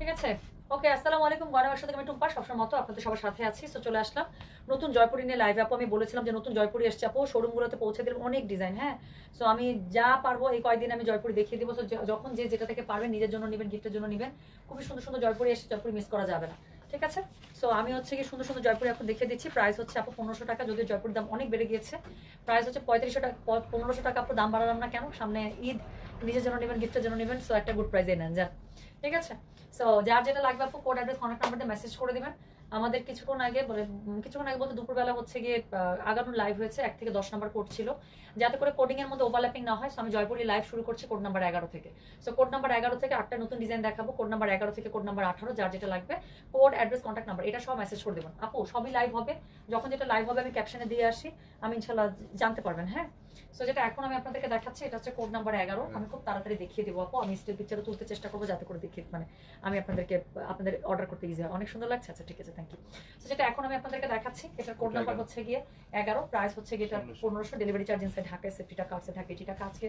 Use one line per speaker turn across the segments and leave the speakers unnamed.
ঠিক আছে? ওকে, আসসালামু আলাইকুম গয়নাবার সাথে আমি টুম্পা, সবসময় মতো আপনাদের সবার সাথে আছি তো চলে আসলাম। নতুন জয়পুরি নিয়ে লাইভে আপু, আমি বলেছিলাম যে নতুন জয়পুরি এসছে আপু শোরুমগুলোতে পৌঁছে দিলাম অনেক ডিজাইন হ্যাঁ? সো আমি যা পারব এই কয়েকদিন আমি জয়পুরি দেখিয়ে দিব য- যখন যে যেটা থেকে পারবেন, নিজের জন্য নেবেন গিফটের জন্য নেবেন, খুবই সুন্দর সুন্দর জয়পুরি এসে জয়পুরি মিস করা যাবে না, ঠিক আছে? সো আমি হচ্ছে কি সুন্দর সুন্দর জয়পুরি এখন দেখিয়ে দিচ্ছি প্রাইস হচ্ছে আপু পনেরোশো টাকা, যদিও জয়পুরের দাম অনেক বেড়ে গিয়েছে প্রাইস হচ্ছে পঁয়ত্রিশশো টাকা, পনেরোশো টাকা আপু, দাম বাড়ালাম না কেন? সামনে ঈদ, নিজের জন্য নেবেন গিফটের জন্য নেবেন সো একটা গুড প্রাইজে নেন, যান। ঠিক আছে? সো যার যেটা লাগবে আপু কোড অ্যাড্রেস কন্ট্যাক্ট নাম্বার দিয়ে মেসেজ করে দিবেন। আমাদের কিছুক্ষণ আগে বলে কিছুক্ষণ আগে বলতে দুপুরবেলা হচ্ছে গিয়ে আগানো লাইভ হয়েছে, এক থেকে দশ নাম্বার কোড ছিল। যাতে করে কোডিং এর মধ্যে ওভারল্যাপিং না হয় সো আমি জয়পুরি লাইভ শুরু করছি কোড নাম্বার এগারো থেকে। সো কোড নাম্বার এগারো থেকে আটটা নতুন ডিজাইন দেখাবো কোড নাম্বার এগারো থেকে কোড নাম্বার আঠারো, যার যেটা লাগবে কোড অ্যাড্রেস কন্ট্যাক্ট নাম্বার এটা সব মেসেজ করে দেবেন। আপু, সবই লাইভ হবে। যখন যেটা লাইভ হবে, আমি ক্যাপশনে দিয়ে আসি। আমি ইনশাল্লাহ জানতে পারবেন হ্যাঁ? সো যেটা এখন আমি আপনাদেরকে দেখাচ্ছি এটা হচ্ছে কোড নাম্বার এগারো। আমি খুব তাড়াতাড়ি দেখিয়ে দেবো আপু। আমি স্টিল পিকচারও তুলতে চেষ্টা করব যাতে করে দেখিয়ে মানে আমি আপনাদেরকে আপনাদের অর্ডার করতে ইজি হয়। অনেক সুন্দর লাগছে? আচ্ছা ঠিক আছে থ্যাংক ইউ তো যেটা এখন আমি আপনাদেরকে দেখাচ্ছি এটার কোড নাম্বার হচ্ছে গিয়ে এগারো। প্রাইস হচ্ছে গিয়ে এটা পনেরোশো। ডেলিভারি চার্জ ইনসাইড ঢাকায় সেফটি টাকা আছে ঢাকা এটি টাকা আজকে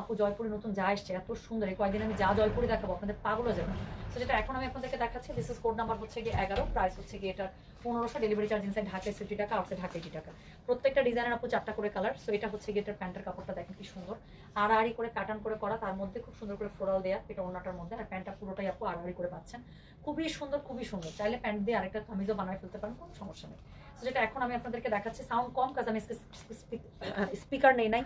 আপু জয়পুরে নতুন যা এসছে এত সুন্দর। এই কয়েকদিন আমি যা জয়পুরে দেখাবো আপনাদের পাগল হয়ে যাবে তো যেটা এখন আমি আপনাদেরকে দেখাচ্ছি দিস ইস কোড নাম্বার হচ্ছে গিয়ে এগারো। প্রাইস হচ্ছে গিয়ে এটার পনেরোশো ডেলিভারি চার্জ ইনসাইড ঢাকায় সেফটি টাকা আউটসাইড ঢাকা এটি টাকা প্রত্যেকটা ডিজাইনের আপু চারটা করে কালার সো এটা হচ্ছে গিয়ে এটার প্যান্টের কাপড়টা, দেখেন কি সুন্দর। আড়াআড়ি করে কাটান করে করা, তার মধ্যে খুব সুন্দর করে ফোরাল দেয়া, এটা ওনাটার মধ্যে, আর প্যান্টটা পুরোটাই আপু আড়াআড়ি করে পাচ্ছেন খুবই সুন্দর খুবই সুন্দর। চাইলে প্যান্ট দিয়ে আরেকটা কামিজও বানায় ফেলতে পারেন, কোনো সমস্যা নেই। যেটা এখন আমি আপনাদেরকে দেখাচ্ছি সাউন্ড কম কাজ আমি স্পিকার নেই নাই।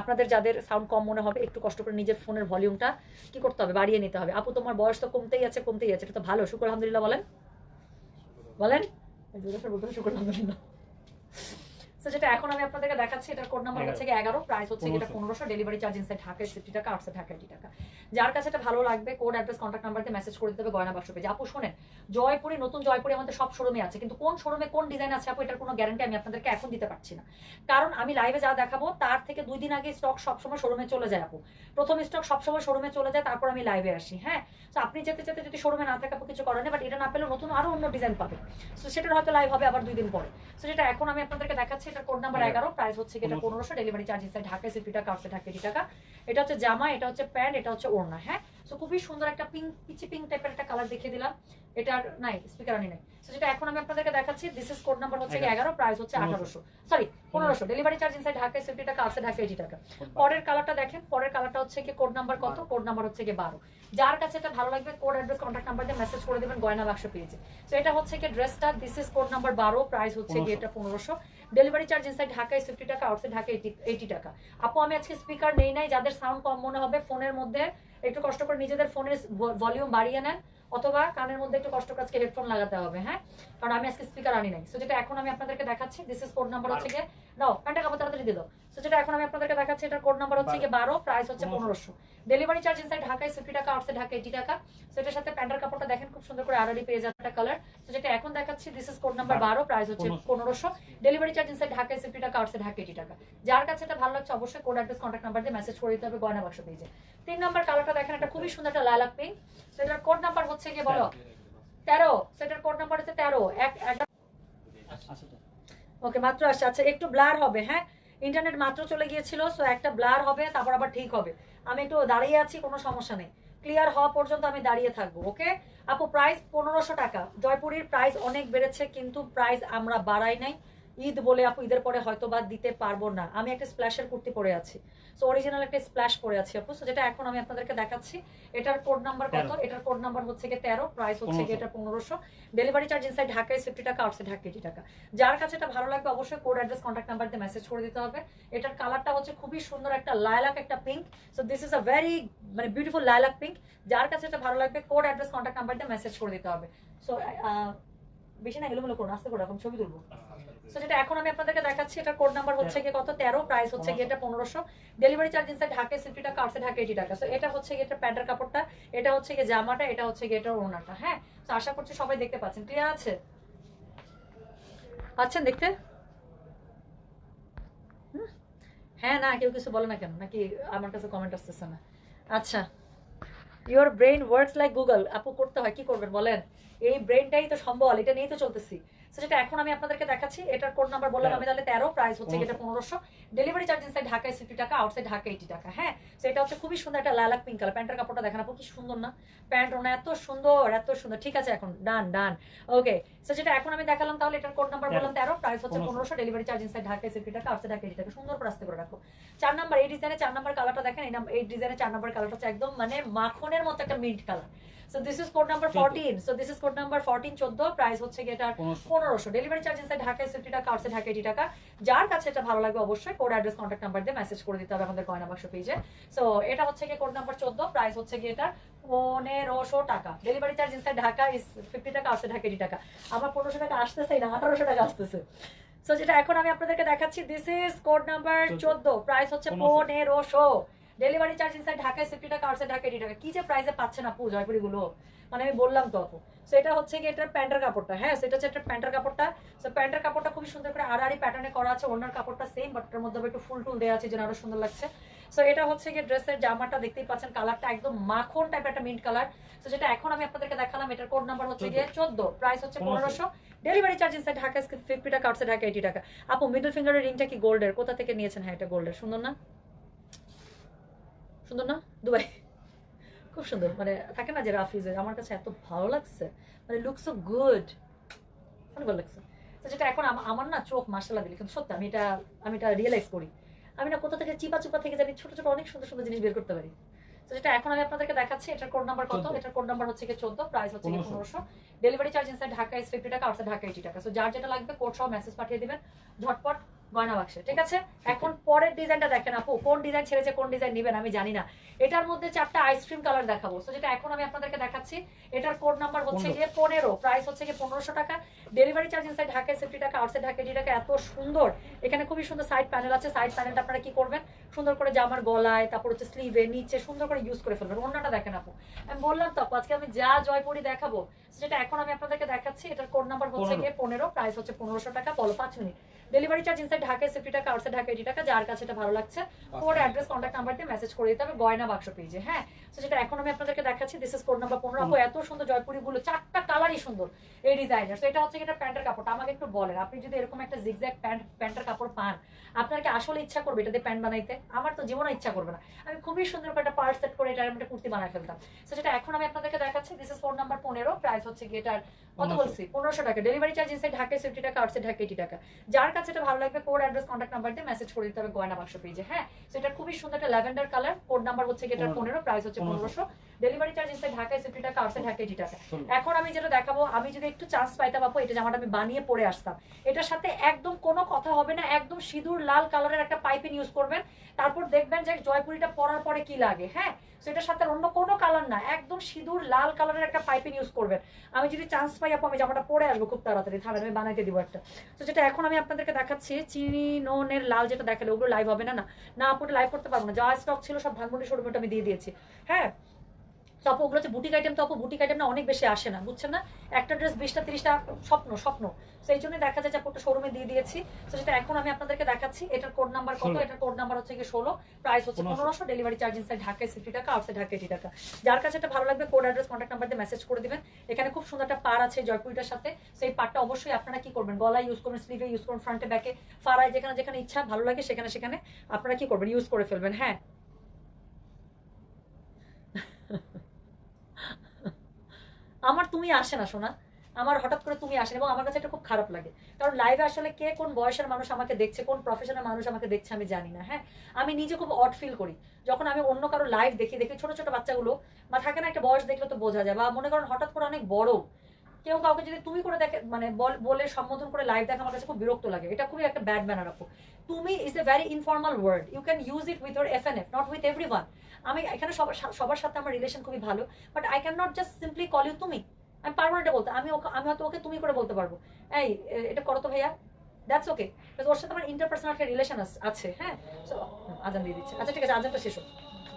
আপনাদের যাদের সাউন্ড কম মনে হবে, একটু কষ্ট করে নিজের ফোনের ভলিউমটা কি করতে হবে? বাড়িয়ে নিতে হবে। আপু, তোমার বয়স তো কমতেই আছে কমতেই আছে, এটা তো ভালো। শুক্র আলহামদুলিল্লাহ, বলেন। বলেন। জোরেশ্বর বলতে হবে, শুক্র আলহামদুলিল্লাহ যেটা এখন আমি আপনাদেরকে দেখাচ্ছি এটার কোড নাম্বার হচ্ছে এগারো। প্রাইস হচ্ছে এটা পনেরোশো। ডেলিভারি চার্জ ইনসাইড সিফটি টাকা আটশো ঢাকা টাকা। যার কাছে এটা ভালো লাগবে কোড অ্যাড্রেস কন্ট্যাক্ট নাম্বার দিয়ে মেসেজ করে দিতে হবে গয়না বাক্স আপু শোনেন জয়পুরি নতুন জয়পুরি আমাদের সব শোরুমে আছে কিন্তু কোন শোরুমে কোন ডিজাইন আছে আপু এটার কোনো গ্যারান্টি আমি আপনাদেরকে এখন দিতে পারছি না। কারণ আমি লাইভে যা দেখাবো তার থেকে দুই দিন আগে স্টক সবসময় শোরুমে চলে যায় আপু। প্রথম স্টক সবসময় শোরুমে চলে যায় তারপর আমি লাইভে আসি হ্যাঁ? তো আপনি যেতে যেতে যদি শোরুমে না থাকে আপু কিছু করেন বাট এটা না পেলে নতুন আরও অন্য ডিজাইন পাবে সো সেটার হয়তো লাইভ হবে আবার দুই দিন পরে। সো যেটা এখন আমি আপনাদেরকে দেখাচ্ছি এটার কোড নাম্বার এগারো প্রাইস হচ্ছে এটা পনেরোশো ডেলিভারি চার্জ ইনসাইড ঢাকায় সিফটি টাকা আটশো ঢাকা টাকা এটা হচ্ছে জামা এটা হচ্ছে প্যান্ট এটা হচ্ছে ওড়না হ্যাঁ? সো খুবই সুন্দর একটা পিঙ্ক পিচি পিঙ্ক টাইপের একটা কালার দেখিয়ে দিলাম। এটার নাই স্পিকার আনি নাই সো যেটা এখন আমি আপনাদেরকে দেখাচ্ছি দিস কোড নাম্বার হচ্ছে এগারো প্রাইস হচ্ছে আঠারোশো। সরি পনেরোশো। ডেলিভারি চার্জ ইনসাইড ঢাকায় সিফটি টাকা আটশো ঢাকা টাকা পরের কালারটা দেখেন পরের কালারটা হচ্ছে কি কোড নাম্বার কত? কোড নাম্বার হচ্ছে কি বারো। যার কাছে এটা ভালো লাগবে কোড অ্যাড্রেস কন্ট্যাক্ট নাম্বার দিয়ে মেসেজ করে দেবেন গয়না বাক্স পেয়েছে এটা হচ্ছে কি ড্রেসটা দিস ইস কোড নাম্বার বারো প্রাইস হচ্ছে কি এটা পনেরোশো। ডেলিভারি চার্জ ইনসাইড ঢাকায় ফিফটি টাকা আউটসাইড ঢাকা এইটি টাকা। আপু আমি আজকে স্পিকার নেই নাই যাদের সাউন্ড কম মনে হবে ফোনের মধ্যে একটু কষ্ট করে নিজেদের ফোনের ভলিউম বাড়িয়ে নেন অথবা কানের মধ্যে একটু কষ্ট করে হেডফোন লাগাতে হবে হ্যাঁ? কারণ আমি আজকে স্পিকার আনি নাই। সো যেটা এখন আমি আপনাদেরকে দেখাচ্ছি দিস ইস কোড নাম্বার হচ্ছে গিয়ে দাও প্যান্টের কাপড় তাড়াতাড়ি দিয়ে দাও। সো যেটা এখন আমি আপনাদেরকে দেখাচ্ছি এটার কোড নাম্বার হচ্ছে গিয়ে বারো প্রাইস হচ্ছে পনেরোশো। ডেলিভারি চার্জ ইনসাইড ঢাকায় ফিফটি টাকা আউটসাইড ঢাকা এইটি টাকা। সো এটার সাথে প্যান্টের কাপড়টা দেখেন খুব সুন্দর করে আড়াড়ি পেয়ে যাচ্ছে একটা কালার সো যেটা এখন দেখাচ্ছি দিস ইস কোড নাম্বার বারো। প্রাইস হচ্ছে পনেরোশো। ডেলিভারি চার্জ ইনসাইড ঢাকায় ফিফটি টাকা আউটসাইড ঢাকা এইটি টাকা। যার কাছে এটা ভালো লাগছে অবশ্যই কোড অ্যাড্রেস কন্ট্যাক্ট নাম্বার দিয়ে মেসেজ করে দিতে হবে গয়না বাক্স পেজে তিন নাম্বার কালারটা দেখেন একটা খুবই সুন্দর একটা লালাক পিঙ্ক সো এটার কোড নাম্বার হচ্ছে গিয়ে বলো তেরো। সেটার কোড নাম্বার হচ্ছে তেরো। এক একটা ওকে, মাত্র আসছে। আচ্ছা একটু ব্লার হবে হ্যাঁ? ইন্টারনেট মাত্র চলে গিয়েছিল সো একটা ব্লার হবে, তারপর আবার ঠিক হবে। আমি একটু দাঁড়িয়ে আছি, কোনো সমস্যা নেই। ক্লিয়ার হওয়া পর্যন্ত আমি দাঁড়িয়ে থাকব ওকে আপু প্রাইস পনেরোশো টাকা। জয়পুরের প্রাইস অনেক বেড়েছে, কিন্তু প্রাইস আমরা বাড়াই নাই। ঈদ বলে আপু ঈদের পরে হয়তো বা দিতে পারব না। আমি একটা স্প্ল্যাশের কুর্তি পরে আছি। সো অরিজিনাল একটা স্প্ল্যাশ পরে আছি আপু। সো যেটা এখন আমি আপনাদেরকে দেখাচ্ছি এটার কোড নাম্বার কত? এটার কোড নাম্বার হচ্ছে গিয়ে তেরো প্রাইস হচ্ছে গিয়ে এটা পনেরোশো। ডেলিভারি চার্জ ইনসাইড ঢাকায় ফিফটি টাকা আউটসাইড ঢাকা এইটি টাকা। যার কাছে এটা ভালো লাগবে অবশ্যই কোড অ্যাড্রেস কন্ট্যাক্ট নাম্বার দিয়ে মেসেজ করে দিতে হবে। এটার কালারটা হচ্ছে খুবই সুন্দর একটা লায়লাক একটা pink so this is a very মানে বিউটিফুল লাইলাক পিঙ্ক যার কাছে এটা ভালো লাগবে কোড অ্যাড্রেস কন্ট্যাক্ট নাম্বার দিয়ে মেসেজ করে দিতে হবে। সো বেশি না এলোমেলো করুন আস্তে করে এখন ছবি তুলবো। সো যেটা এখন আমি আপনাদেরকে দেখাচ্ছি এটার কোড নাম্বার হচ্ছে গিয়ে কত? তেরো প্রাইস হচ্ছে গিয়ে এটা পনেরোশো। ডেলিভারি চার্জ ইনসাইড ঢাকায় সিফটি টাকা আটশো ঢাকা এইটি টাকা সো এটা হচ্ছে গিয়ে এটা প্যান্টের কাপড়টা এটা হচ্ছে গিয়ে জামাটা এটা হচ্ছে গিয়ে এটা ওনাটা হ্যাঁ? তো আশা করছি সবাই দেখতে পাচ্ছেন। ক্লিয়ার আছে? পাচ্ছেন দেখতে? হ্যাঁ না কেউ কিছু বলে না কেন? নাকি আমার কাছে কমেন্ট আসতেছে না? আচ্ছা। Your brain works like Google আপু করতে হয় কি করবেন বলেন? এই ব্রেনটাই তো সম্বল এটা নিয়েই তো চলতেছি। যেটা এখন আমি আপনাদেরকে দেখাচ্ছি এটার কোড নাম্বার বললাম আমি তাহলে তেরো প্রাইস হচ্ছে এটা পনেরোশো। ডেলিভারি চার্জ ইনসাইড ঢাকায় সিফটি টাকা আউটসাইড ঢাকা এইটি টাকা হ্যাঁ? এটা হচ্ছে খুবই সুন্দর একটা লালাক পিঙ্ক কালার প্যান্টের কাপড়টা দেখেন আপু কি সুন্দর না? প্যান্ট ওনা এত সুন্দর এত সুন্দর। ঠিক আছে এখন ডান ডান ওকে সো যেটা এখন আমি দেখালাম তাহলে এটার কোড নাম্বার বললাম তেরো প্রাইস হচ্ছে
পনেরোশো।
ডেলিভারি চার্জ ইনসাইড ঢাকায় সিফটি টাকা আউটসাইড ঢাকা এইটি টাকা। সুন্দর করে আসতে করে রাখো। চার নাম্বার এই ডিজাইনে চার নাম্বার কালারটা দেখেন এই ডিজাইনে চার নাম্বার কালারটা হচ্ছে একদম মানে মাখনের মতো একটা mint colour so this is code number
চোদ্দ।
Fourteen so this is code number fourteen চোদ্দ প্রাইস হচ্ছে ডেলিভারি চার্জ ইনসাইড টাকা আউটসাইড ঢাকা এইটি টাকা যার কাছে এটা ভালো লাগবে অবশ্যই কোড অ্যাড্রেস কন্ট্যাক্ট নাম্বার দিয়ে মেসেজ করে দিতে হবে আমাদের গয়না বাক্স পেজে সো এটা হচ্ছে গিয়ে কোড নাম্বার চোদ্দ প্রাইস হচ্ছে পনেরোশো টাকা। Delivery charge inside Dhaka is fifty টাকা আউটসাইড ঢাকা এইটি টাকা আমার পনেরোশো টাকা আসতেছেই না আঠারোশো টাকা আসতেছে। সো যেটা এখন আমি আপনাদেরকে দেখাচ্ছি দিস ইজ কোড নাম্বার চোদ্দ। প্রাইস হচ্ছে
পনেরোশো।
ডেলিভারি চার্জ ইনসাইড ঢাকায় সিফটি টাকা আউটসাইড ঢাকা এইটি টাকা কি যে প্রাইসে পাচ্ছেন আপু জয়পুরি গুলো মানে আমি বললাম তো আপু। সো এটা হচ্ছে কি এটার প্যান্টের কাপড়টা হ্যাঁ? সেটা হচ্ছে একটা প্যান্টের কাপড়টা। সো প্যান্টের কাপড়টা খুবই সুন্দর করে আড়াআড়ি প্যাটার্নে করা আছে ওনার কাপড়টা সেম বাট ওটার মধ্যে একটু ফুল টুল দেওয়া আছে যেন আরও সুন্দর লাগছে। সো এটা হচ্ছে কি ড্রেসের জামাটা দেখতেই পাচ্ছেন কালারটা একদম মাখন টাইপের একটা মিন্ট কালার তো যেটা এখন আমি আপনাদেরকে দেখালাম এটার কোড নাম্বার হচ্ছে গিয়ে চোদ্দ। প্রাইস হচ্ছে পনেরোশো। Delivery charge inside Dhaka fifty টাকা আউটসাইড ঢাকা। এইটি টাকা আপু মিডল ফিঙ্গারের রিংটা কি গোল্ডের কোথা থেকে নিয়েছেন? হ্যাঁ এটা গোল্ডের সুন্দর না? সুন্দর না? দুবাই। খুব সুন্দর। মানে থাকে না যে রাফিজের আমার কাছে এত ভালো লাগছে। মানে লুক সো গুড অনেক ভালো লাগছে। তো যেটা এখন আমার না চোখ মাসালা দিলে। কিন্তু সত্যি আমি এটা আমি এটা রিয়েলাইজ করি। আমি না কোথা থেকে চিপা চুপা থেকে জানি ছোট ছোট অনেক সুন্দর সুন্দর জিনিস বের করতে পারি। তো যেটা এখন আমি আপনাদেরকে দেখাচ্ছি এটার কোড নাম্বার কত?
14
এটার কোড নাম্বার হচ্ছে কি চোদ্দ প্রাইস হচ্ছে কি
পনেরোশো।
পনেরোশো। Delivery charge inside Dhaka is fifty টাকা আউটসাইড ঢাকা এইটি টাকা। সো যার যেটা লাগবে কোড সহ মেসেজ পাঠিয়ে দিবেন। ঝটপট গয়না বাক্সে ঠিক আছে? এখন পরের ডিজাইনটা দেখেন আপু কোন ডিজাইন ছেড়েছে কোন ডিজাইন নিবেন আমি জানি না। এটার মধ্যে চারটা আইসক্রিম কালার দেখাবো। তো যেটা এখন আমি আপনাদেরকে দেখাচ্ছি এটার কোড নাম্বার হচ্ছে। গিয়ে পনেরো প্রাইস হচ্ছে গিয়ে পনেরোশো টাকা। ডেলিভারি চার্জ ইনসাইড ঢাকায় সেফটি টাকা আউটসাইড ঢাকা এইটি টাকা এত সুন্দর। এখানে খুবই সুন্দর সাইড প্যানেল আছে সাইড প্যানেলটা আপনারা কি করবেন? সুন্দর করে জামার গলায় তারপর হচ্ছে স্লিভে নিচে সুন্দর করে ইউজ করে ফেলবেন। অন্যটা দেখেন আপু। আমি বললাম তো আজকে আমি যা জয়পুরি দেখাবো। যেটা এখন আমি আপনাদেরকে দেখাচ্ছি এটার কোড নাম্বার হচ্ছে। গিয়ে পনেরো প্রাইস হচ্ছে পনেরোশো টাকা। বলো পাঁচ মিনিট। ডেলিভারি চার্জ ইনসাইড ঢাকায় সেফটি টাকা আউটসাইড ঢাকা এইটি টাকা যার কাছে এটা ভালো লাগছে কোড অ্যাড্রেস কন্ট্যাক্ট নাম্বার দিয়ে মেসেজ করে দিতে হবে গয়না বাক্স পেজে হ্যাঁ? তো যেটা এখন আমি আপনাদেরকে দেখাচ্ছি দিস ইজ কোড নাম্বার পনেরো। আপু এত সুন্দর জয়পুরি গুলো চারটা কালারই সুন্দর এই ডিজাইনের তো এটা হচ্ছে এটা প্যান্টের কাপড়টা আমাকে একটু বলেন আপনি যদি এরকম একটা জিগজ্যাগ প্যান্ট প্যান্টের কাপড় পান আপনার কি আসলে ইচ্ছা করবে এটা দিয়ে প্যান্ট বানাইতে? আমার তো জীবনে ইচ্ছা করবে না। আমি খুবই সুন্দর করে একটা পার্স সেট করে এটা একটা কুর্তি বানাই ফেলতাম। তো যেটা এখন আমি আপনাদেরকে দেখাচ্ছি দিস ইজ ফোন নাম্বার পনেরো প্রাইস হচ্ছে গিয়ে এটার কত বলছি? পনেরোশো টাকা। ডেলিভারি চার্জ ইনসাইড ঢাকায় সেফটি টাকা আউটসাইড ঢাকা এইটি টাকা। যার কাছে এটা ভালো লাগবে কোড অ্যাড্রেস কন্ট্যাক্ট নাম্বার দিয়ে মেসেজ করে দিতে হবে গয়না বাক্স পেজে হ্যাঁ? তো এটা খুবই সুন্দর একটা ল্যাভেন্ডার কালার কোড নাম্বার হচ্ছে এটার
পনেরো।
পনেরো প্রাইস হচ্ছে
পনেরোশো।
পনেরোশো ডেলিভারি চার্জ ইনসাইড ঢাকায় সেফটি টাকা আউটসাইড ঢাকা এইটি টাকা এখন আমি যেটা দেখাবো আমি যদি একটু চান্স পাইতাম আপু এটা জামাটা আমি বানিয়ে পরে আসতাম। এটার সাথে একদম কোনো কথা হবে না একদম সিঁদুর লাল কালারের একটা পাইপিং ইউজ করবেন। তারপর দেখবেন যে জয়পুরিটা পরার পরে কি লাগে হ্যাঁ? তো এটার সাথে অন্য কোনো কালার না একদম সিঁদুর লাল কালারের একটা পাইপিং ইউজ করবেন। আমি যদি চান্স পাই আপু আমি জামাটা পরে আসব খুব তাড়াতাড়ি। থামেন আমি বানাইতে দিব একটা। তো যেটা এখন আমি আপনাদেরকে দেখাচ্ছি, চিনি নোনের লাল যেটা দেখালে ওগুলো লাইভ হবে না না না আপনি লাইভ করতে পারব না, যা স্টক ছিল সব ধানমন্ডি শোরুমে আমি দিয়ে দিয়েছি। হ্যাঁ? তো আপু ওগুলো হচ্ছে বুটিক আইটেম তো আপু বুটিক আইটেম না অনেক বেশি আসে না বুঝছেন না? একটা ড্রেস বিশটা তিরিশটা স্বপ্ন স্বপ্ন। সেই জন্য দেখা যায় যে আপুটা শোরুমে দিয়ে দিয়েছি। তো যেটা এখন আমি আপনাদেরকে দেখাচ্ছি। এটার কোড নাম্বার কত? এটার কোড নাম্বার হচ্ছে গিয়ে ষোলো। প্রাইস হচ্ছে
পনেরোশো।
পনেরোশো ডেলিভারি চার্জ ইনসাইড ঢাকায় সিফটি টাকা আউটসাইড ঢাকা এইটি টাকা। যার কাছে এটা ভালো লাগবে কোড অ্যাড্রেস কন্ট্যাক্ট নাম্বার দিয়ে মেসেজ করে দিবেন। এখানে খুব সুন্দর একটা পার আছে জয়পুরিটার সাথে। সেই পারটা অবশ্যই আপনারা কি করবেন? গলায় ইউজ করবেন স্লিভে ইউজ করবেন ফ্রন্টে ব্যাকে ফারায় যেখানে যেখানে ইচ্ছা ভালো লাগে সেখানে সেখানে আপনারা কি করবেন? ইউজ করে ফেলবেন হ্যাঁ? আমার তুমি আসে না শোনা আমার হঠাৎ করে তুমি আসেন এবং আমার কাছে এটা খুব খারাপ লাগে। কারণ লাইভে আসলে কে কোন বয়সের মানুষ আমাকে দেখছে, কোন প্রফেশনের মানুষ আমাকে দেখছে আমি জানি না হ্যাঁ? আমি নিজে খুব অট ফিল করি। যখন আমি অন্য কারও লাইভ দেখি দেখি ছোট ছোট বাচ্চাগুলো, বা থাকে না একটা বয়স দেখলে তো বোঝা যায়, বা মনে করেন হঠাৎ করে অনেক বড় কেউ কাউকে যদি তুমি করে দেখে মানে বল- সম্বোধন করে লাইভ দেখা আমার কাছে খুব বিরক্ত লাগে। এটা খুবই একটা ব্যাড ম্যানার আপু তুমি is a very informal word you can use it with your F N F not with everyone আমি এখানে সবার সবার সাথে আমার রিলেশন খুবই ভালো but I can not just simply call you তুমি। আমি পারব এটা বলতে। আমি ওকে, আমি হয়তো ওকে তুমি করে বলতে পারব। এই এটা করো তো ভাইয়া। দ্যাটস ওকে ওর সাথে আমার ইন্টারপার্সোনাল একটা রিলেশন আছে হ্যাঁ? আজান দিয়ে দিচ্ছে। আচ্ছা ঠিক আছে, আজানটা শেষ হোক।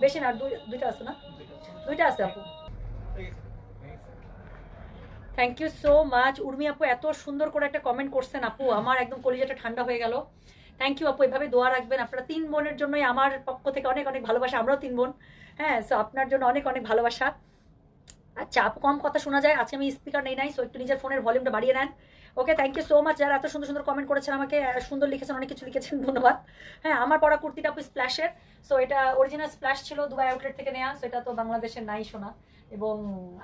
বেশি না দুইটা আছে না? দুইটা আছে, আপু। Thank you so much Urmi আপু, এত সুন্দর করে একটা কমেন্ট করছেন আপু। আমার একদম কলিজাটা ঠান্ডা হয়ে গেল। থ্যাংক ইউ আপু, এভাবে দোয়া রাখবেন। আপনারা তিন বোনের জন্যই আমার পক্ষ থেকে অনেক অনেক ভালোবাসা। আমরাও তিন বোন। হ্যাঁ সো আপনার জন্য অনেক অনেক ভালোবাসা। আচ্ছা আপু, কম কথা শোনা যায়। আজকে আমি স্পিকার নেই নাই সো একটু নিজের ফোনের ভলিউমটা বাড়িয়ে নেন। Okay thank you so much যারা এত সুন্দর সুন্দর কমেন্ট করেছেন আমাকে সুন্দর লিখেছেন, অনেক কিছু লিখেছেন, ধন্যবাদ। হ্যাঁ আমার পড়া কুর্তিটা আপু স্প্ল্যাশের সো এটা অরিজিনাল স্প্ল্যাশ ছিল দুবাই আউটলেট থেকে নেওয়া সো এটা তো বাংলাদেশের নাই শোনা এবং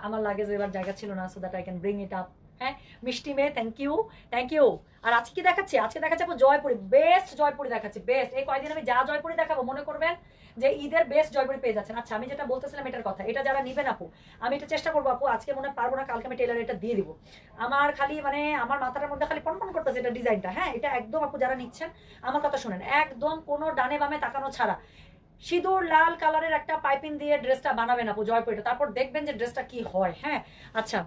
আমার লাগেজ এবার জায়গা ছিল না so that I can bring it up হ্যাঁ মিষ্টি মেয়ে থ্যাংক ইউ থ্যাংক ইউ আর আজকে কি দেখাচ্ছি, আজকে দেখাচ্ছি আপু জয়পুরি বেস্ট জয়পুরি দেখাচ্ছি বেস্ট এই কয়দিন আমি যা জয়পুরি দেখাবো, মনে করবেন যে ঈদের বেস্ট জয়পুরি পেয়ে যাচ্ছেন। আচ্ছা আমি যেটা বলতেছিলাম এটার কথা, এটা যারা নিবেন আপু, আমি এটা চেষ্টা করব আপু, আজকে মনে পারব না, কালকে আমি টেলার এটা দিয়ে দিব। আমার খালি মানে আমার মাথার মধ্যে খালি পনপন করতেছে এটা ডিজাইনটা। হ্যাঁ এটা একদম আপু যারা নিচ্ছেন, আমার কথা শুনেন, একদম কোনো ডানে বামে তাকানো ছাড়া। সিঁদুর লাল কালারের একটা পাইপিং দিয়ে ড্রেসটা বানাবেন আপু জয়পুরিটা, তারপর দেখবেন যে ড্রেসটা কি হয়। হ্যাঁ আচ্ছা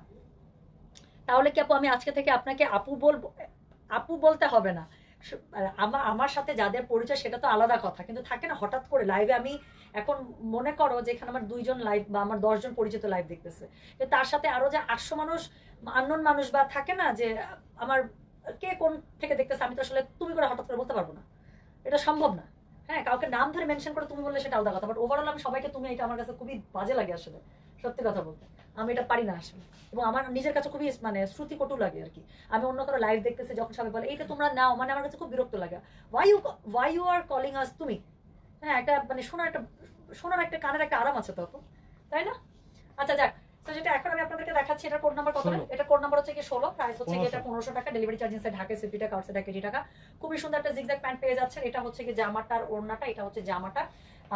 তাহলে কি আপু আমি আজকে থেকে আপনাকে আপু বলব? আপু বলতে হবে না। আমার আমার সাথে যাদের পরিচয় সেটা তো আলাদা কথা। কিন্তু থাকে না, হঠাৎ করে লাইভে আমি এখন মনে করো যে এখানে আমার দুইজন লাইভ বা আমার দশজন পরিচিত লাইভ দেখতেছে। তার সাথে আরও যে আটশো মানুষ, আননোন মানুষ বা থাকে না যে আমার কে কোন থেকে দেখতেছে, আমি তো আসলে তুমি করে হঠাৎ করে বলতে পারব না। এটা সম্ভব না। হ্যাঁ কাউকে নাম ধরে মেনশন করে তুমি বললে সেটা আলাদা কথা বাট ওভারঅল আমি সবাইকে, তুমি এটা আমার কাছে খুবই বাজে লাগে আসলে। সত্যি কথা বলতে। আমি এটা পারি না আসলে। এবং আমার নিজের কাছে খুবই মানে শ্রুতি কটু লাগে আর কি। আমি অন্য কারও লাইভ দেখতেছি যখন সবাই বলে এইটা তোমরা নাও মানে আমার কাছে খুব বিরক্ত লাগে। Why you why you are calling us তুমি? হ্যাঁ একটা মানে শোনার একটা শোনার একটা কানের একটা আরাম আছে তো তাই না? আচ্ছা যাক। তো যেটা এখন আমি আপনাদেরকে দেখাচ্ছি এটা কোড নাম্বার কত। এটা কোড নাম্বার হচ্ছে কি ষোলো প্রাইস হচ্ছে কি এটা
পনেরোশো।
টাকা delivery charge inside Dhaka fifty টাকা আউটসাইড ঢাকা eighty টাকা খুবই সুন্দর একটা জিগজ্যাগ প্যান্ট পেয়ে যাচ্ছেন। এটা হচ্ছে কি জামাটার ওড়নাটা এটা হচ্ছে জামাটা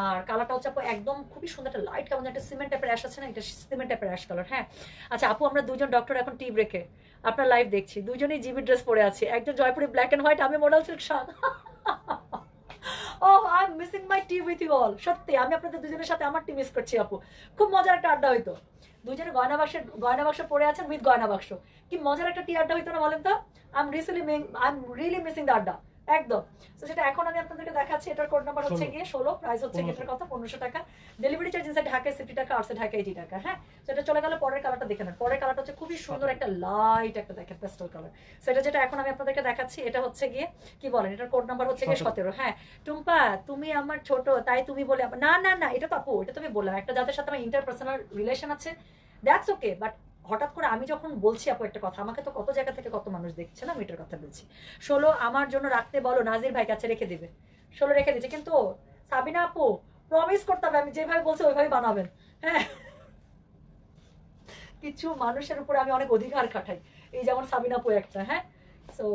আর কালারটা হচ্ছে আপু একদম খুবই সুন্দর একটা লাইট কেমন একটা সিমেন্ট টাইপের অ্যাশ আছে না, এটা সিমেন্ট টাইপের অ্যাশ কালার হ্যাঁ? আচ্ছা আপু, আমরা দুজন ডক্টর এখন টি ব্রেকে আপনার লাইভ দেখছি। দুজনেই জিবি ড্রেস পরে আছি। একজন জয়পুরি ব্ল্যাক এন্ড হোয়াইট আমি মডেল সিল্ক শাক ও I am missing my tea with you all সত্যি, আমি আপনাদের দুজনের সাথে আমার টি মিস করছি, আপু। খুব মজার একটা আড্ডা হইতো। দুজনে গয়না বাক্সের গয়না বাক্স পরে আছেন উইথ গয়না বাক্স। কি মজার একটা টি আড্ডা হইতো না বলেন তো? I am রিসেলি I am really missing the আড্ডা। একদম। তো সেটা এখন আমি আপনাদেরকে দেখাচ্ছি। এটার কোড নাম্বার হচ্ছে গিয়ে ষোলো প্রাইস হচ্ছে এটার কথা পনেরোশো টাকা। ডেলিভারি চার্জ ইনসাইড ঢাকায় সিফটি টাকা আউটসাইড ঢাকা এইটি টাকা হ্যাঁ? সেটা চলে গেল পরের কালারটা দেখে নেন। পরের কালারটা হচ্ছে খুবই সুন্দর একটা লাইট একটা দেখেন পেস্টাল কালার সেটা যেটা এখন আমি আপনাদেরকে দেখাচ্ছি এটা হচ্ছে গিয়ে কি বলেন? এটার কোড নাম্বার হচ্ছে গিয়ে
সতেরো।
সতেরো হ্যাঁ? টুম্পা তুমি আমার ছোট তাই তুমি বলে না না না এটা তো আপু এটা তুমি বললাম। একটা যাদের সাথে আমার ইন্টারপার্সোনাল রিলেশন আছে। দ্যাটস ওকে বাট হঠাৎ করে আমি যখন বলছি, আপু, একটা কথা, আমাকে তো কত জায়গা থেকে কত মানুষ দেখছে না? আমি এটার কথা বলছি। ষোলো, আমার জন্য রাখতে বলো, নাজির ভাই কাছে রেখে দেবে। ষোলো রেখে দিচ্ছে কিন্তু সাবিনা আপু প্রমিস করতে হবে, আমি যেভাবে বলছি, ওইভাবে বানাবেন। হ্যাঁ। কিছু মানুষের উপরে আমি অনেক অধিকার খাটাই, এই যেমন সাবিনা আপু একটা হ্যাঁ? সো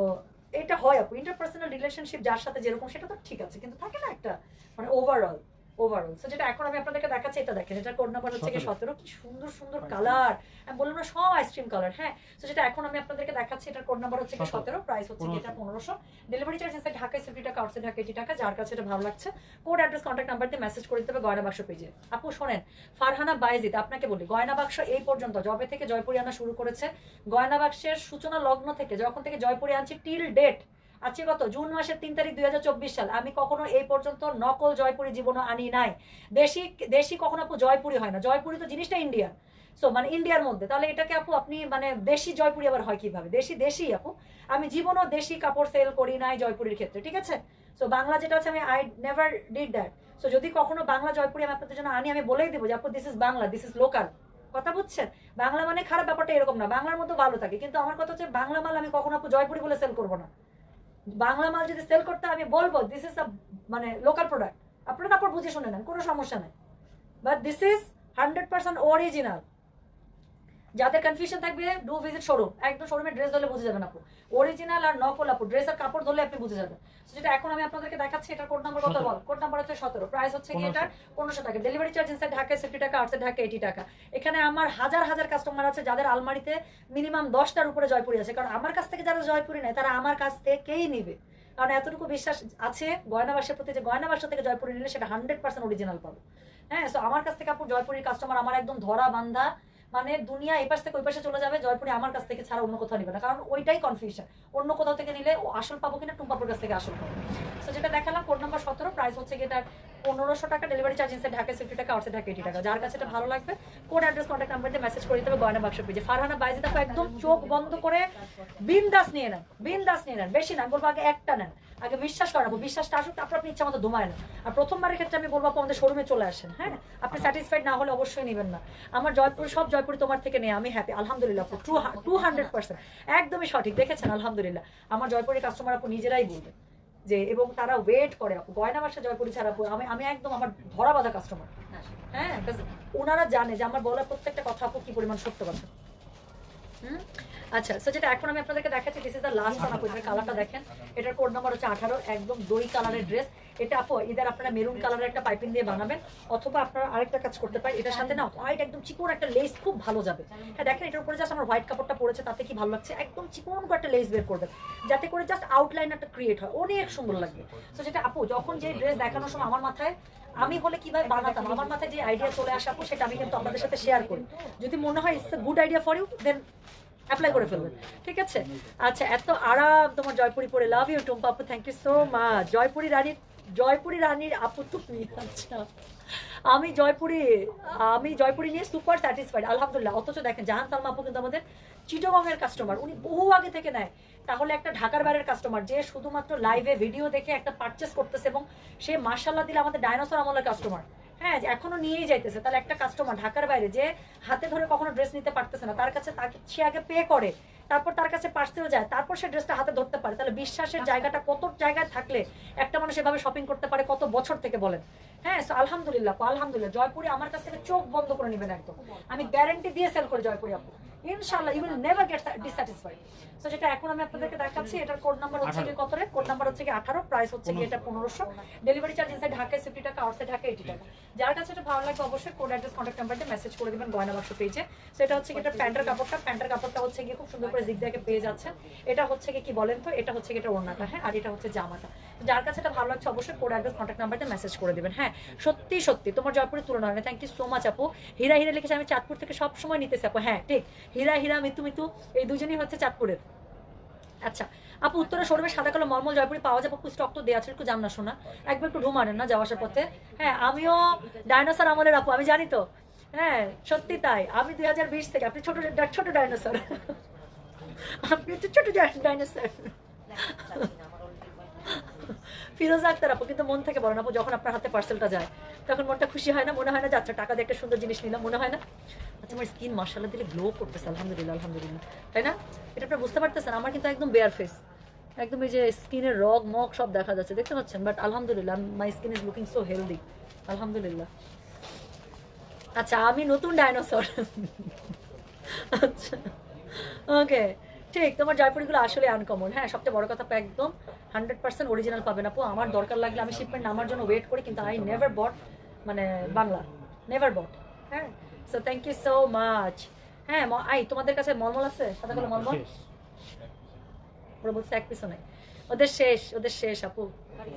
এটা হয় আপু ইন্টারপার্সোনাল রিলেশনশিপ যার সাথে যেরকম, সেটা তো ঠিক আছে, কিন্তু থাকে না একটা মানে ওভারঅল ওভারঅল সো যেটা এখন আমি আপনাদেরকে দেখাচ্ছি এটা দেখেন এটা কোড নাম্বার হচ্ছে
সতেরো।
কি সুন্দর সুন্দর কালার আমি বললাম না সব আইসক্রিম কালার হ্যাঁ? তো যেটা এখন আমি আপনাদেরকে দেখাচ্ছি এটার কোড নাম্বার হচ্ছে
সতেরো।
প্রাইস হচ্ছে এটা পনেরোশো। ডেলিভারি চার্জ আছে ঢাকায় সিফটি টাকা আউটসাইড ঢাকা এইটি টাকা যার কাছে এটা ভালো লাগছে। কোড অ্যাড্রেস কন্ট্যাক্ট নাম্বার দিয়ে মেসেজ করে দিতে হবে গয়না বাক্স পেজে আপু শোনেন ফারহানা বাইজিদ আপনাকে বলি গয়না বাক্স এই পর্যন্ত জবে থেকে জয়পুরি আনা শুরু করেছে। গয়না বাক্সের সূচনা লগ্ন থেকে যখন থেকে জয়পুরি আনছি টিল ডেট আজকে কত? জুন মাসের তিন তারিখ দুই হাজার চব্বিশ সাল। আমি কখনো এই পর্যন্ত নকল জয়পুরি জীবনও আনি নাই। দেশি দেশি কখনো আপু জয়পুরি হয় না। জয়পুরি তো জিনিসটা ইন্ডিয়ান সো মানে ইন্ডিয়ার মধ্যে। তাহলে এটাকে আপু আপনি মানে দেশি জয়পুরি আবার হয় কীভাবে? দেশি দেশি আপু। আমি জীবনও দেশি কাপড় সেল করি নাই জয়পুরির ক্ষেত্রে, ঠিক আছে? সো বাংলা যেটা আছে, আমি I never did that so যদি কখনো বাংলা জয়পুরি আমি আপনাদের জন্য আনি, আমি বলেই দেবো যে, আপু this is Bangla this is local কথা বুঝছেন? বাংলা মানে খারাপ ব্যাপারটা এরকম না। বাংলার মধ্যে ভালো থাকে। কিন্তু আমার কথা হচ্ছে, বাংলা মাল আমি কখনো আপু জয়পুরি বলে সেল করব না। বাংলা মাল যদি সেল করতে আমি বলব দিস ইজ আ মানে লোকাল প্রোডাক্ট আপনারা তারপর বুঝে শুনে নেন, কোনো সমস্যা নেই। But this is hundred percent original যাদের কনফিউশন থাকবে ডু ভিজিট শোরুম একদম শোরুমে ড্রেস ধরলে বুঝে যাবেন আপু। অরিজিনাল আর নকল আপু ড্রেস আর কাপড় ধরলে আপনি বুঝে যাবেন। যেটা এখন আমি আপনাদেরকে দেখাচ্ছি এটার কোড নাম্বার কত বল? কোড নাম্বার হচ্ছে সতেরো। প্রাইস হচ্ছে কি এটার? পনেরোশো। টাকা। ডেলিভারি চার্জ ইনসাইড ঢাকায় সিফটি টাকা আউটসাইড ঢাকা এইটি টাকা। এখানে আমার হাজার হাজার কাস্টমার আছে যাদের আলমারিতে মিনিমাম দশটার উপরে জয়পুরি আছে। কারণ আমার কাছ থেকে যারা জয়পুরি নেয় তারা আমার কাছ থেকেই নিবে। কারণ এতটুকু বিশ্বাস আছে গয়না বাক্সের প্রতি যে গয়না বাক্স থেকে জয়পুরি নিলে সেটা হান্ড্রেড পার্সেন্ট অরিজিনাল পাবো। হ্যাঁ সো আমার কাছ থেকে আপু জয়পুরির কাস্টমার আমার একদম ধরা বান্ধা মানে দুনিয়া এপাশ থেকে ওই পাশে চলে যাবে, জয়পুরে আমার কাছ থেকে ছাড়া অন্য কোথাও নিবে না। কারণ ওইটাই কনফিউশন অন্য কোথাও থেকে নিলে ও আসল পাবো কিনা টুম্পাপুর কাছ থেকে আসল পাবো। সো যেটা দেখালাম কোড নাম্বার সতেরো প্রাইস হচ্ছে কি এটার পনেরোশো টাকা delivery charge inside Dhaka fifty টাকা আউটসাইড ঢাকা এইটি টাকা। যার কাছে এটা ভালো লাগবে কোড অ্যাড্রেস কন্ট্যাক্ট নাম্বার দিয়ে মেসেজ করে দিতে হবে গয়না বাক্স পেজে ফারহানা বাইজি দেখো একদম চোখ বন্ধ করে বিন্দাস নিয়ে নেন, বিন্দাস নিয়ে নেন। বেশি না বলব আগে একটা নেন। আগে বিশ্বাস করাবো বিশ্বাসটা আসুক, তারপর আপনি ইচ্ছা মতো ধুমায় নেন। আর প্রথমবারের ক্ষেত্রে আমি বলব আপু, আমাদের শোরুমে চলে আসেন হ্যাঁ? আপনি স্যাটিসফাইড না হলে অবশ্যই নেবেন না। আমার জয়পুর, সব জয়পুর তোমার থেকে নেই, আমি হ্যাপি আলহামদুলিল্লাহ টু হান্ড্রেড পার্সেন্ট একদমই সঠিক, দেখেছেন? আলহামদুলিল্লাহ। আমার জয়পুরের কাস্টমার আপু নিজেরাই বলবে। যে এবং তারা ওয়েট করে। গয়না বাসা জয়পুরি ছাড়া আমি আমি একদম আমার ধরা বাঁধা কাস্টমার হ্যাঁ because ওনারা জানে যে আমার বলার প্রত্যেকটা কথা আপু কি পরিমাণ সত্য কথা। আচ্ছা যেটা এখন আমি আপনাদেরকে দেখাচ্ছি দিস ইজ দ্য লাস্ট কালারটা দেখেন, এটার কোড নাম্বার হচ্ছে আঠারো, একদম দই কালারের ড্রেস এটা আপনারা মেরুন কালারের একটা পাইপিং দিয়ে বানাবেন, অথবা আপনারা আরেকটা কাজ করতে পারেন, এটার সাথে না হোয়াইট একদম চিকন একটা লেস খুব ভালো যাবে। হ্যাঁ দেখেন, এটার উপরে জাস্ট আমার হোয়াইট কাপড়টা পড়েছে, তাতে কি ভালো লাগছে? একদম চিকন করে একটা লেস বের করবেন, যাতে করে জাস্ট আউটলাইন একটা ক্রিয়েট হয়। অনেক সুন্দর লাগবে। তো যেটা, আপু, যখন যে ড্রেস দেখানোর সময় আমার মাথায় আমি হলে কীভাবে বানাতাম? আমার মাথায় যে আইডিয়া চলে আসা সেটা আমি কিন্তু আপনাদের সাথে শেয়ার করি যদি মনে হয় it's good idea for you then apply করে ফেলবেন। ঠিক আছে? আচ্ছা এত আরাম তোমার জয়পুরি পরে। Love you টুম্পাপু thank you so much Jaipuri রানীর জয়পুরি রানীর আপু তুমি আচ্ছা। আমি জয়পুরি আমি জয়পুরি নিয়ে সুপার স্যাটিসফাইড আলহামদুলিল্লাহ। অথচ দেখেন, জাহান সালমা আপু কিন্তু আমাদের চিটগংয়ের কাস্টমার উনি বহু আগে থেকে নেয়। তাহলে একটা ঢাকার বাইরের কাস্টমার যে শুধুমাত্র লাইভে ভিডিও দেখে একটা পারচেস করতেছে এবং সে মার্শাল্লাহ দিলে আমাদের ডাইনোসর আমলের কাস্টমার হ্যাঁ এখনও নিয়েই যাইতেছে। তাহলে একটা কাস্টমার ঢাকার বাইরে যে হাতে ধরে কখনো ড্রেস নিতে পারতেছে না, তার কাছে তাকে সে আগে পে করে। তারপর তার কাছে পার্সেল যায়, তারপর সে ড্রেসটা হাতে ধরতে পারে। তাহলে বিশ্বাসের জায়গাটা কত জায়গায় থাকলে একটা মানুষ এভাবে শপিং করতে পারে, কত বছর থেকে বলেন? হ্যাঁ আলহামদুলিল্লাহ আলহামদুলিল্লাহ। জয়পুরি আমার কাছ থেকে চোখ বন্ধ করে নেবেন একদম। আমি গ্যারান্টি দিয়ে সেল করি জয়পুরি আপু। ইনশাআল্লাহ you will never get dissatisfied so যেটা এখন আমি আপনাদেরকে দেখাচ্ছি এটার কোড নাম্বার হচ্ছে কি কত রে কোড নাম্বার হচ্ছে কি 18 প্রাইস হচ্ছে কি এটা 1500 ডেলিভারি চার্জ ইনসাইড ঢাকায় 50 টাকা আউটসাইড ঢাকা 80 টাকা। যার কাছে এটা ভালো লাগবে অবশ্যই কোড অ্যাড্রেস কন্ট্যাক্ট নাম্বার দিয়ে মেসেজ করে দিবেন গয়না বাক্স পেজে সো এটা হচ্ছে কি এটা প্যান্টের কাপড়টা। প্যান্টের কাপড়টা হচ্ছে কি খুব সুন্দর করে জিগজ্যাগে পেয়ে যাচ্ছে। এটা হচ্ছে কি কি বলেন তো? এটা হচ্ছে কি এটা ওড়নাটা হ্যাঁ? আর এটা হচ্ছে জামাটা। যার কাছে এটা ভালো লাগছে অবশ্যই কোড অ্যাড্রেস কন্ট্যাক্ট নাম্বার দিয়ে মেসেজ করে দিবেন হ্যাঁ? সত্যি সত্যি। তোমার জয়পুরের তুলনা হয় না। থ্যাংক ইউ সো মাচ আপু। হীরা হীরা লিখেছে, আমি চাঁদপুর থেকে সব সময় নিতেছি আপু হ্যাঁ ঠিক। হীরা হীরা, মিতু মিতু, এই দুজনই হচ্ছে চাঁদপুরের। আচ্ছা আপু, উত্তরে শোরুমে সাদা কালো মর্মল জয়পুরি পাওয়া যাবে আপু স্টক তো দেওয়া আছে একটু জান না শোনা। একবার একটু ঢুমারেন না যাওয়া আসার পথে। হ্যাঁ আমিও ডাইনোসর আমলের আপু, আমি জানি তো। হ্যাঁ সত্যি তাই। আমি দুই হাজার বিশ থেকে, আপনি ছোট ছোট ডাইনোসর আপনি হচ্ছে ছোট ডাইনোসর ফিরোজা আক্তার আপু, কিন্তু মন থেকে বলেন আপু, যখন আপনার হাতে পার্সেলটা যায়, তখন মনটা খুশি হয় না, মনে হয় না যে টাকা দিয়ে একটা সুন্দর জিনিস নিলাম, মনে হয় না? আচ্ছা আমার স্কিন মশালা দিলে গ্লো করতেছে, আলহামদুলিল্লাহ আলহামদুলিল্লাহ। তাই না? এটা আপনারা বুঝতে পারতেছেন, আমার কিন্তু একদম বেয়ার ফেস একদম এই যে স্কিনের রগ, মগ সব দেখা যাচ্ছে, দেখতে পাচ্ছেন? বাট আলহামদুলিল্লাহ my skin is looking so healthy আলহামদুলিল্লাহ। আচ্ছা আমি নতুন ডাইনোসর আচ্ছা ওকে ঠিক তোমার জয়পুরিগুলো আসলে আনকমন হ্যাঁ সবচেয়ে বড় কথা একদম হান্ড্রেড পার্সেন্ট অরিজিনাল পাবেন আপু আমার দরকার লাগলে আমি শিপমেন্ট নামার জন্য ওয়েট করি কিন্তু আই নেভার বট মানে বাংলা নেভার বট হ্যাঁ। So thank you so much হ্যাঁ আই তোমাদের কাছে মলমল আছে? সাদা কালো মলমল? ওরা বলছে এক পিছনে ওদের শেষ ওদের শেষ আপু।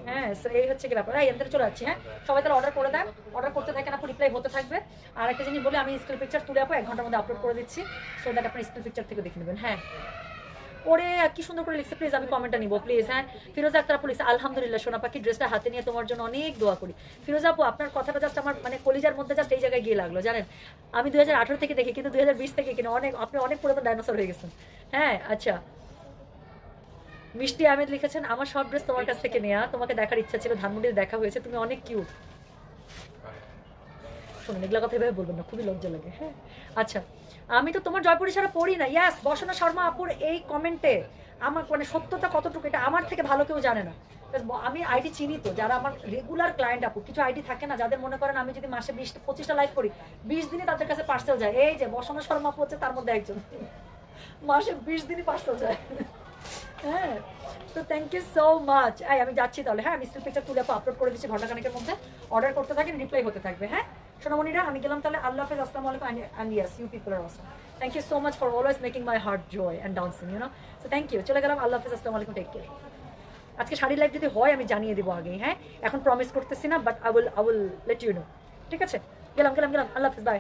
হ্যাঁ হচ্ছে চলে যাচ্ছি হ্যাঁ? সবাই অর্ডার করে দেন। অর্ডার করতে রিপ্লাই হতে থাকবে। আর একটা জিনিস বলে, আমি পিকচার তুলে এক ঘণ্টার মধ্যে আপলোড করে দিচ্ছি সো দ্যাট পিকচার থেকে দেখে নেবেন হ্যাঁ? কি সুন্দর করে প্লিজ আমি কমেন্টটা প্লিজ হ্যাঁ? আলহামদুলিল্লাহ, সোনা পাখি ড্রেসটা হাতে নিয়ে তোমার জন্য অনেক দোয়া করি। ফিরোজা আপু, আপনার কথাটা জাস্ট আমার মানে কলিজার মধ্যে জাস্ট এই জায়গায় গিয়ে লাগল, জানেন? আমি দুই হাজার আঠারো থেকে দেখি, কিন্তু দুই হাজার বিশ থেকে কিনা অনেক, আপনি অনেক পুরাতন ডাইনোসর হয়ে গেছেন। হ্যাঁ আচ্ছা। মিষ্টি আহমেদ লিখেছেন, আমার সব ড্রেস তোমার কাছ থেকে নেওয়া তোমাকে দেখার ইচ্ছা ছিল ধানমন্ডির দেখা হয়েছে। তুমি অনেক কিউট শোনেন কথা এভাবে বলবেন না, খুবই লজ্জা লাগে হ্যাঁ? আচ্ছা আমি তো তোমার জয়পুরি ছাড়া পড়ি না। ইয়াস বসনা শর্মা আপুর এই কমেন্টে আমার মানে সত্যতা কতটুকু, এটা আমার থেকে ভালো কেউ জানে না। আমি আইডি চিনি তো, যারা আমার রেগুলার ক্লায়েন্ট আপু, কিছু আইডি থাকে না, যাদের মনে করেন আমি যদি মাসে বিশ, পঁচিশটা লাইভ করি, বিশ দিনে তাদের কাছে পার্সেল যায়। এই যে, বসনা শর্মা আপু হচ্ছে তার মধ্যে একজন। মাসে বিশ দিনই পার্সেল যায়। হ্যাঁ তো থ্যাংক ইউ সো মাচ এই, আমি যাচ্ছি তাহলে। হ্যাঁ আমি স্টিল পিকচার তুলে আপলোড করে দিচ্ছি ঘন্টাখানেকের মধ্যে। অর্ডার করতে থাকেন রিপ্লাই হতে থাকবে হ্যাঁ? সোনামণিরা, আমি গেলাম তাহলে। আল্লাহ হাফেজ, আসসালামু আলাইকুম। Yes you people are thank you so much for always making my heart joy and dancing you so thank you চলে গেলাম। আল্লাহ হাফেজ, আসসালামু আলাইকুম টেক কেয়ার আজকে শাড়ি লাইভ যদি হয়, আমি জানিয়ে দেবো আগেই হ্যাঁ? এখন প্রমিস করতেছি না but I will I will let you know ঠিক আছে? গেলাম গেলাম গেলাম। আল্লাহ হাফেজ বাই